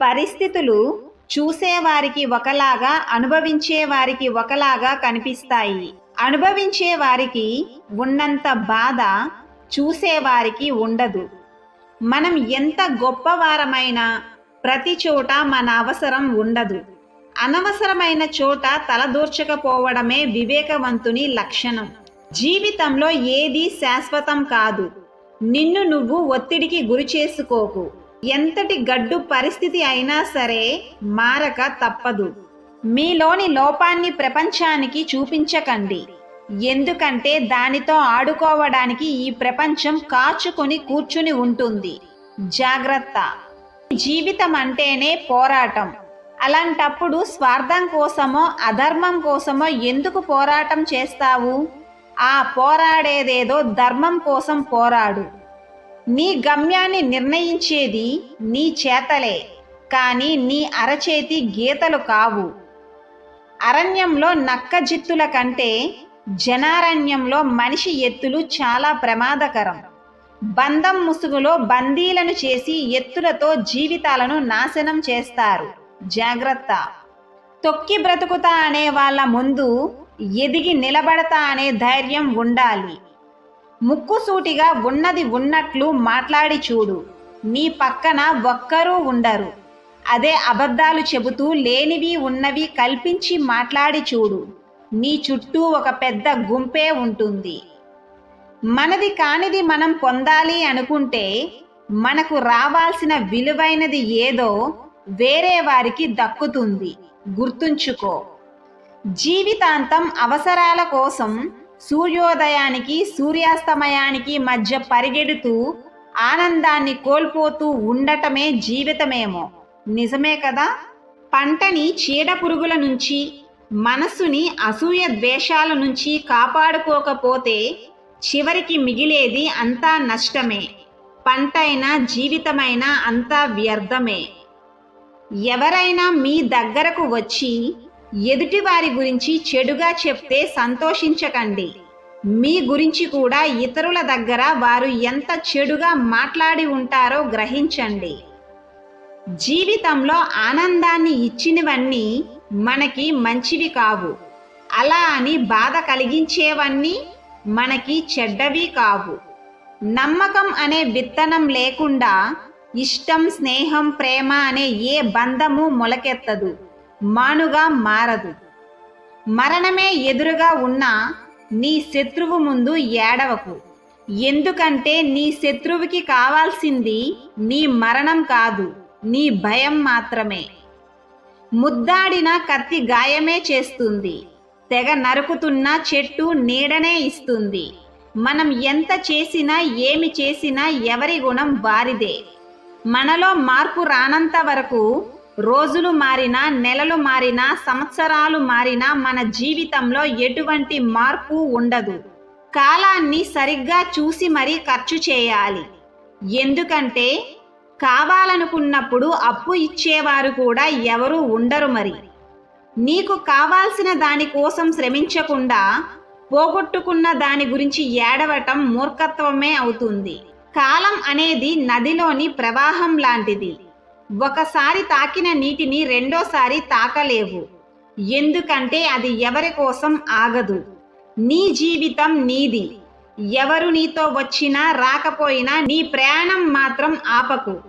పరిస్థితులు చూసేవారికి ఒకలాగా అనుభవించే వారికి ఒకలాగా కనిపిస్తాయి. అనుభవించే వారికి ఉన్నంత బాధ చూసేవారికి ఉండదు. మనం ఎంత గొప్పవారమైనా ప్రతి చోట మన అవసరం ఉండదు. అనవసరమైన చోట తలదూర్చకపోవడమే వివేకవంతుని లక్షణం. జీవితంలో ఏది శాశ్వతం కాదు. నిన్ను నువ్వు ఒత్తిడికి గురి చేసుకోకు. ఎంతటి గడ్డు పరిస్థితి అయినా సరే మారక తప్పదు. మీలోని లోపాన్ని ప్రపంచానికి చూపించకండి. ఎందుకంటే దానితో ఆడుకోవడానికి ఈ ప్రపంచం కాచుకొని కూర్చుని ఉంటుంది. జాగ్రత్త. జీవితం అంటేనే పోరాటం. అలాంటప్పుడు స్వార్థం కోసమో అధర్మం కోసమో ఎందుకు పోరాటం చేస్తావు? ఆ పోరాడేదేదో ధర్మం కోసం పోరాడు. నీ గమ్యాన్ని నిర్ణయించేది నీ చేతలే కానీ నీ అరచేతి గీతలు కావు. అరణ్యంలో నక్కజిత్తుల కంటే జనారణ్యంలో మనిషి ఎత్తులు చాలా ప్రమాదకరం. బంధం ముసుగులో బందీలను చేసి ఎత్తులతో జీవితాలను నాశనం చేస్తారు. జాగ్రత్త. తొక్కి బ్రతుకుతా అనే వాళ్ళ ముందు ఎదిగి నిలబడతా అనే ధైర్యం ఉండాలి. ముక్కుసూటిగా ఉన్నది ఉన్నట్లు మాట్లాడి చూడు. నీ పక్కన ఒక్కరూ ఉండరు. అదే అబద్ధాలు చెబుతూ లేనివి ఉన్నవి కల్పించి మాట్లాడి చూడు. నీ చుట్టూ ఒక పెద్ద గుంపే ఉంటుంది. మనది కానిది మనం పొందాలి అనుకుంటే మనకు రావాల్సిన విలువైనది ఏదో వేరే వారికి దక్కుతుంది. గుర్తుంచుకో. జీవితాంతం అవసరాల కోసం సూర్యోదయానికి సూర్యాస్తమయానికి మధ్య పరిగెడుతూ ఆనందాన్ని కోల్పోతూ ఉండటమే జీవితమేమో. నిజమే కదా? పంటని చీడ పురుగుల నుంచి మనస్సుని అసూయ ద్వేషాల నుంచి కాపాడుకోకపోతే చివరికి మిగిలేది అంతా నష్టమే. పంటైనా జీవితమైనా అంతా వ్యర్థమే. ఎవరైనా మీ దగ్గరకు వచ్చి ఎదుటి వారి గురించి చెడుగా చెప్తే సంతోషించకండి. మీ గురించి కూడా ఇతరుల దగ్గర వారు ఎంత చెడుగా మాట్లాడి ఉంటారో గ్రహించండి. జీవితంలో ఆనందాన్ని ఇచ్చినవన్నీ మనకి మంచివి కావు. అలా అని బాధ కలిగించేవన్నీ మనకి చెడ్డవి కావు. నమ్మకం అనే విత్తనం లేకుండా ఇష్టం స్నేహం ప్రేమ అనే ఏ బంధము మొలకెత్తదు. మానుగా మారదు. మరణమే ఎదురుగా ఉన్నా నీ శత్రువు ముందు ఏడవకు. ఎందుకంటే నీ శత్రువుకి కావాల్సింది నీ మరణం కాదు నీ భయం మాత్రమే. ముద్దాడిన కత్తి గాయమే చేస్తుంది. తెగ నరుకుతున్న చెట్టు నీడనే ఇస్తుంది. మనం ఎంత చేసినా ఏమి చేసినా ఎవరి గుణం వారిదే. మనలో మార్పు రానంత వరకు రోజులు మారినా నెలలు మారినా సంవత్సరాలు మారినా మన జీవితంలో ఎటువంటి మార్పు ఉండదు. కాలాన్ని సరిగ్గా చూసి మరీ ఖర్చు చేయాలి. ఎందుకంటే కావాలనుకున్నప్పుడు అప్పు ఇచ్చేవారు కూడా ఎవరు ఉండరు మరి. నీకు కావాల్సిన దానికోసం శ్రమించకుండా పోగొట్టుకున్న దాని గురించి ఏడవటం మూర్ఖత్వమే అవుతుంది. కాలం అనేది నదిలోని ప్రవాహం లాంటిది. ఒకసారి తాకిన నీటిని రెండోసారి తాకలేవు. ఎందుకంటే అది ఎవరి కోసం ఆగదు. నీ జీవితం నీది. ఎవరు నీతో వచ్చినా రాకపోయినా నీ ప్రయాణం మాత్రం ఆపకు.